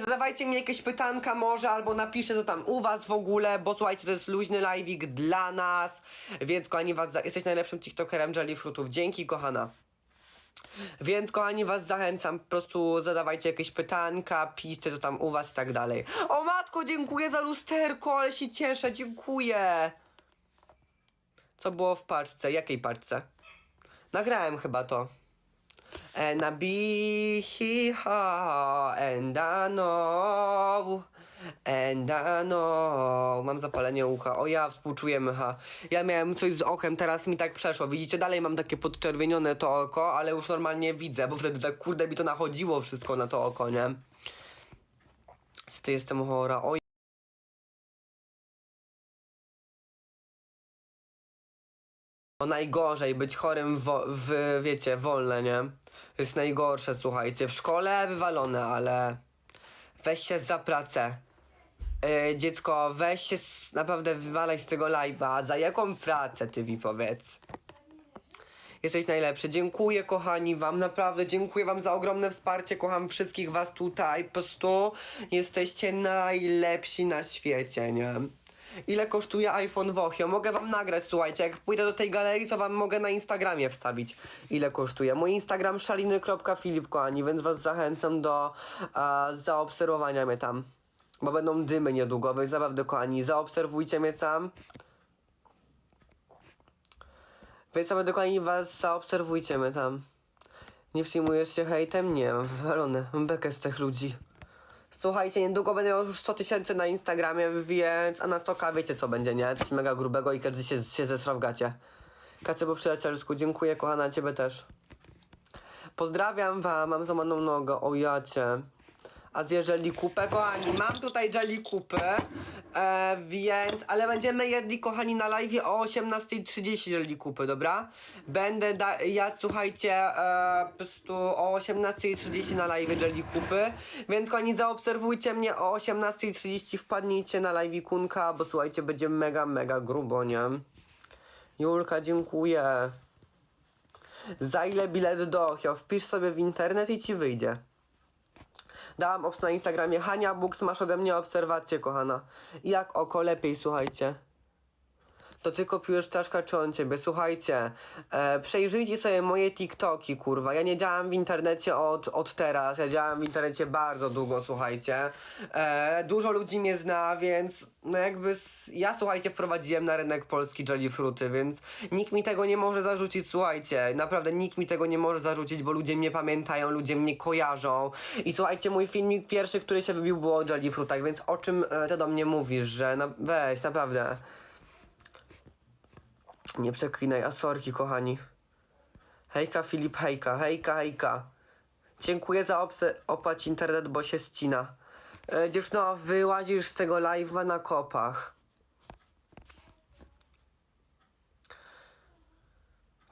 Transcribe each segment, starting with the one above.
zadawajcie mi jakieś pytanka może, albo napiszę co tam u was w ogóle, bo słuchajcie, to jest luźny live'ik dla nas, więc kochani was, za- jesteś najlepszym tiktokerem Jellyfruitów. Dzięki, kochana. Więc kochani was zachęcam, po prostu zadawajcie jakieś pytanka, piszcie co tam u was i tak dalej. O matko, dziękuję za lusterko, ale się cieszę, dziękuję. Co było w paczce? Jakiej paczce? Nagrałem chyba to. And I know. Mam zapalenie ucha. O ja, współczujemy, ha. Ja miałem coś z ochem, teraz mi tak przeszło. Widzicie, dalej mam takie podczerwienione to oko, ale już normalnie widzę, bo wtedy tak kurde mi to nachodziło wszystko na to oko, nie? Z ty jestem chora. Oj. O najgorzej być chorym w, w wiecie, wolne, nie? Jest najgorsze, słuchajcie. W szkole wywalone, ale weź się za pracę. Yy, dziecko, weź się z, naprawdę wywalaj z tego live'a. Za jaką pracę ty mi powiedz? Jesteś najlepszy. Dziękuję kochani wam, naprawdę dziękuję wam za ogromne wsparcie. Kocham wszystkich was tutaj. Po prostu jesteście najlepsi na świecie, nie? Ile kosztuje iPhone Wochio? Mogę wam nagrać, słuchajcie. Jak pójdę do tej galerii, to wam mogę na Instagramie wstawić, ile kosztuje. Mój Instagram szaliny.filip, kochani, więc was zachęcam do a, zaobserwowania mnie tam. Bo będą dymy niedługo, więc naprawdę, kochani, zaobserwujcie mnie tam. Więc sobie dokładnie was zaobserwujcie mnie tam. Nie przyjmujesz się hejtem? Nie, mam. Mam bekę z tych ludzi. Słuchajcie, niedługo będę miał już 100 tysięcy na Instagramie, więc... A na 100k wiecie co będzie, nie? Coś mega grubego i każdy się, się zesra w gacie. Kacie po przyjacielsku, dziękuję kochana, ciebie też. Pozdrawiam wam, mam złamaną nogę, o jacie. A jelly kupę, kochani, mam tutaj jelly kupy, e, więc, ale będziemy jedli, kochani, na live o 18.30 jelly kupy, dobra? Będę, da, ja, słuchajcie, e, po prostu o 18.30 na live jelly kupy, więc, kochani, zaobserwujcie mnie o 18.30, wpadnijcie na live kunka, bo, słuchajcie, będzie mega, mega grubo, nie? Julka, dziękuję. Za ile bilet do Ochio? Wpisz sobie w internet i ci wyjdzie. Dałam obs na Instagramie. Hania Books, masz ode mnie obserwację, kochana. Jak oko lepiej, słuchajcie. To ty kopiujesz czaszka czy on ciebie? Słuchajcie, e, przejrzyjcie sobie moje TikToki, kurwa. Ja nie działam w internecie od, od teraz. Ja działam w internecie bardzo długo, słuchajcie. E, dużo ludzi mnie zna, więc no jakby s- ja, słuchajcie, wprowadziłem na rynek polski jellyfruity, więc nikt mi tego nie może zarzucić, słuchajcie. Naprawdę nikt mi tego nie może zarzucić, bo ludzie mnie pamiętają, ludzie mnie kojarzą. I słuchajcie, mój filmik pierwszy, który się wybił, było o jellyfruitach, więc o czym e, ty do mnie mówisz, że na, weź, naprawdę. Nie przeklinaj, a sorki, kochani. Hejka, Filip, hejka, hejka, hejka. Dziękuję za obse- opłać internet, bo się ścina. E, dziewczyno, wyłazisz z tego live'a na kopach.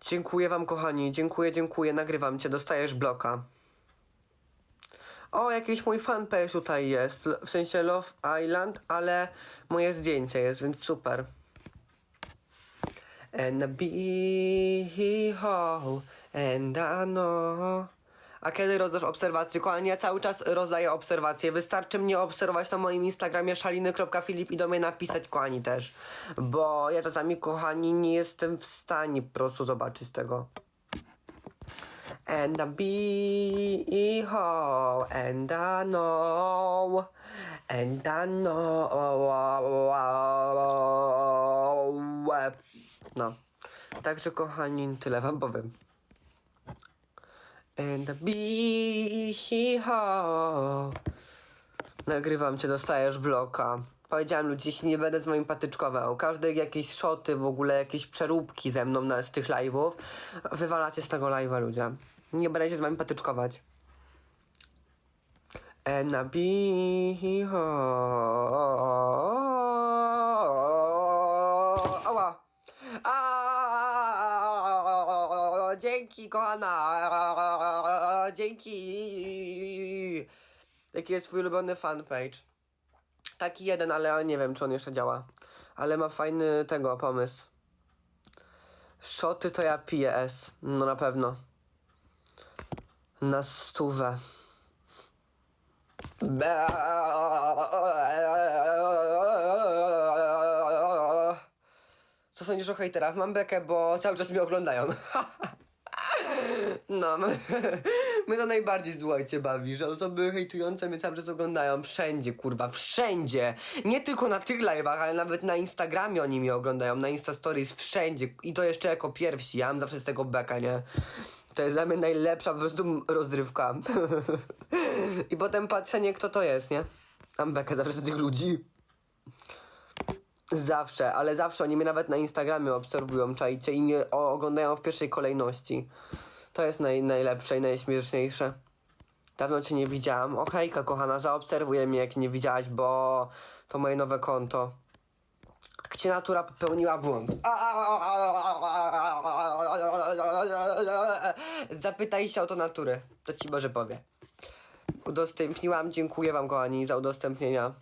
Dziękuję wam, kochani. Dziękuję, dziękuję. Nagrywam cię, dostajesz bloka. O, jakiś mój fanpage tutaj jest. W sensie Love Island, ale moje zdjęcie jest, więc super. And I be whole, and I know. A kiedy rozdasz obserwacje? Kochani, ja cały czas rozdaję obserwacje. Wystarczy mnie obserwować na moim Instagramie szaliny.filip i do mnie napisać, kochani, też. Bo ja czasami, kochani, nie jestem w stanie po prostu zobaczyć tego. And I be whole, and I know, and I know. No. Także kochani, tyle wam powiem. And I be whole. Nagrywam cię, dostajesz bloka. Powiedziałem ludzi, jeśli nie będę z moim patyczkował, każde jakieś szoty, w ogóle jakieś przeróbki ze mną na, z tych live'ów, wywalacie z tego live'a ludzie. Nie będę się z wami patyczkować. Whole. Ała. Dzięki, kochana. Dzięki. Jaki jest twój ulubiony fanpage? Taki jeden, ale nie wiem, czy on jeszcze działa. Ale ma fajny tego pomysł. Szoty to ja piję S. No na pewno. Na stówę. Co sądzisz o hejterach? Mam bekę, bo cały czas mnie oglądają. No, my, to najbardziej słuchajcie bawi, że osoby hejtujące mnie cały czas oglądają wszędzie, kurwa, wszędzie. Nie tylko na tych live'ach, ale nawet na Instagramie oni mnie oglądają, na Insta Stories, wszędzie. I to jeszcze jako pierwsi, ja mam zawsze z tego beka, nie? To jest dla mnie najlepsza po prostu rozrywka. I potem patrzenie, kto to jest, nie? Mam bekę zawsze z tych ludzi. Zawsze, ale zawsze oni mnie nawet na Instagramie obserwują, czajcie, i mnie oglądają w pierwszej kolejności. To jest naj, najlepsze i najśmieszniejsze. Dawno cię nie widziałam. O hejka, kochana, zaobserwuję mnie, jak nie widziałaś, bo to moje nowe konto. Gdzie natura popełniła błąd? Zapytaj się o to natury, to ci może powie. Udostępniłam, dziękuję wam kochani za udostępnienia.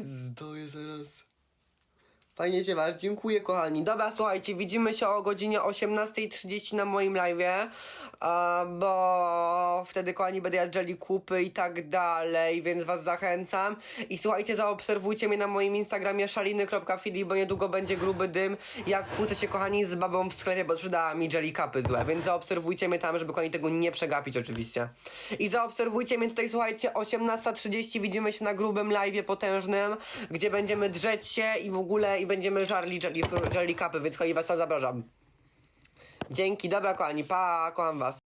Zdoję zaraz. Fajnie się masz, dziękuję kochani. Dobra, słuchajcie, widzimy się o godzinie 18.30 na moim live'ie, bo wtedy kochani będę jadł jelly kupy i tak dalej, więc was zachęcam. I słuchajcie, zaobserwujcie mnie na moim Instagramie szaliny.fili, bo niedługo będzie gruby dym, jak kłócę się kochani z babą w sklepie, bo sprzedała mi jelly kapy złe, więc zaobserwujcie mnie tam, żeby kochani tego nie przegapić oczywiście. I zaobserwujcie mnie tutaj, słuchajcie, 18.30 widzimy się na grubym live'ie potężnym, gdzie będziemy drzeć się i w ogóle i będziemy żarli jelly, jelly kapy, więc kochani was tam zapraszam. Dzięki, dobra kochani, pa, kocham was.